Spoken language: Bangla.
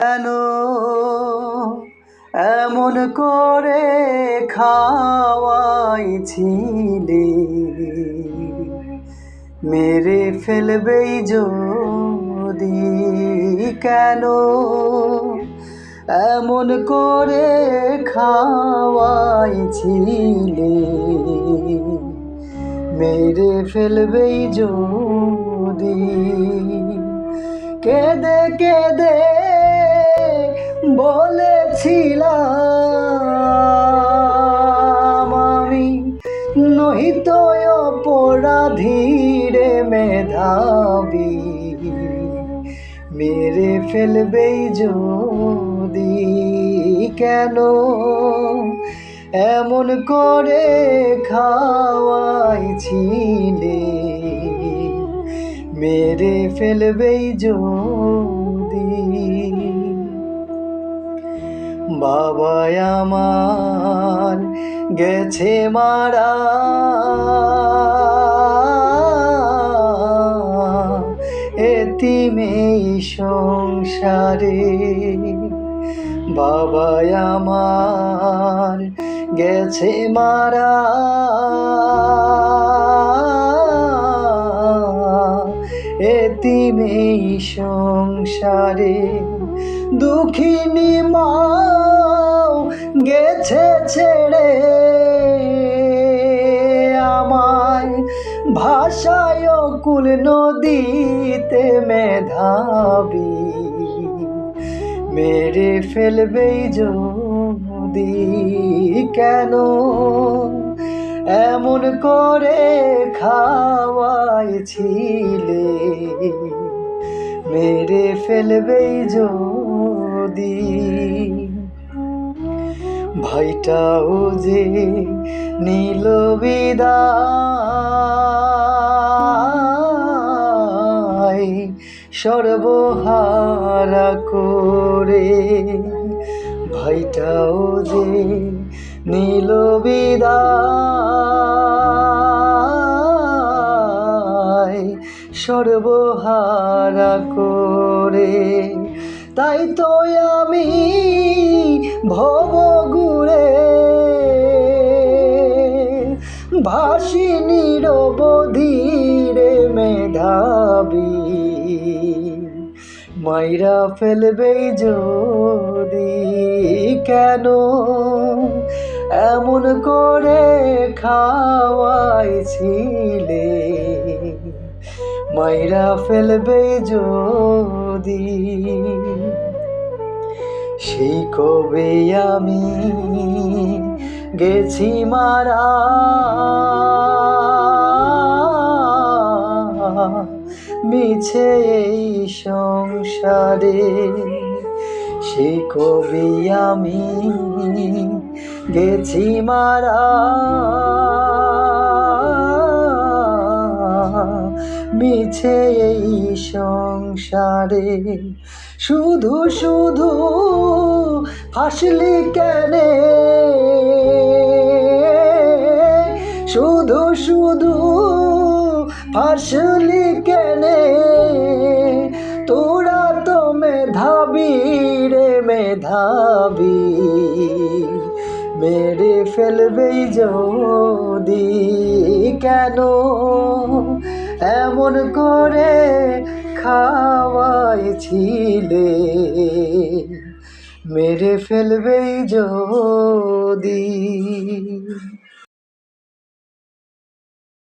কেন? এমন করে খাওয়াইছিলে। মেরে ফেলবেই যদি কেন? এমন করে খাওয়াইছিলে। মেরে ফেলবেই যদি কেঁদে কেঁদে বলেছিলাম আমি। নহিত অপরাধীরে মেধাবী। মেরে ফেলবেই যদি কেন? এমন করে খাওয়াইছিলে মেরে ফেলবেই যদি বাবা আমার গেছে মারা। এতিমেই সংসারে বাবা আমার গেছে মারা। এতিমেই সংসারে দুঃখিনী মাও গেছে ছেড়ে আমায়। ভাষায় কুল নদীতে মেধাবী, মেরে ফেলবেই যদি কেন? এমন করে খাওয়াইছিলে। মেরে ফেলবেই যদি। ভাইটাও যে নীল বিদায় সর্বহারা করে। ভাইটাও যে নীল বিদায় সর্বহারা করে। তাই তো আমি ভব গুড়ে ভাসি নিরবধীরে মেধাবী। মাইরা ফেলবে যদি কেন? এমন করে খাওয়াইছিলে। মাইরা ফেলবে যদি। সেই কবে আমি গেছি মারা। মিছে এই সংসারে সেই কবি আমি গেছি মারা। মিছে এই সংসারে। শুধু শুধু হাসলি কেনে? শুধু শুধু ফাঁসলি কেনে? তোরা তো মেধাবী রে মেধাবী। মেরে ফেলবেই যদি কেন? এমন করে খাওয়াইছিলে। মেরে ফেলবেই যদি।